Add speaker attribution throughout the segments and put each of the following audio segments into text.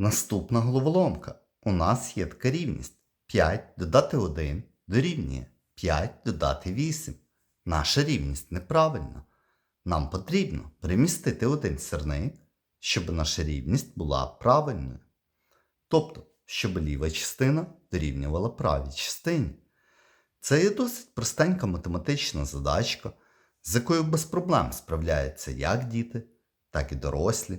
Speaker 1: Наступна головоломка. У нас є така рівність. 5 додати 1 дорівнює 5 додати 8. Наша рівність неправильна. Нам потрібно перемістити один сірник, щоб наша рівність була правильною. Тобто, щоб ліва частина дорівнювала правій частині. Це є досить простенька математична задачка, з якою без проблем справляються як діти, так і дорослі.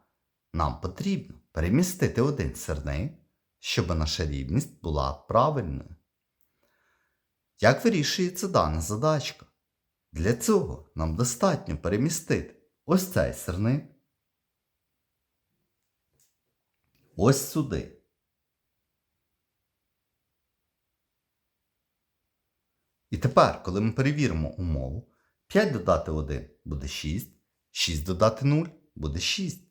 Speaker 1: Нам потрібно перемістити один сирник, щоб наша рівність була правильною. Як вирішується дана задачка? Для цього нам достатньо перемістити ось цей сирник ось сюди. І тепер, коли ми перевіримо умову, 5 додати 1 буде 6, 6 додати 0 буде 6.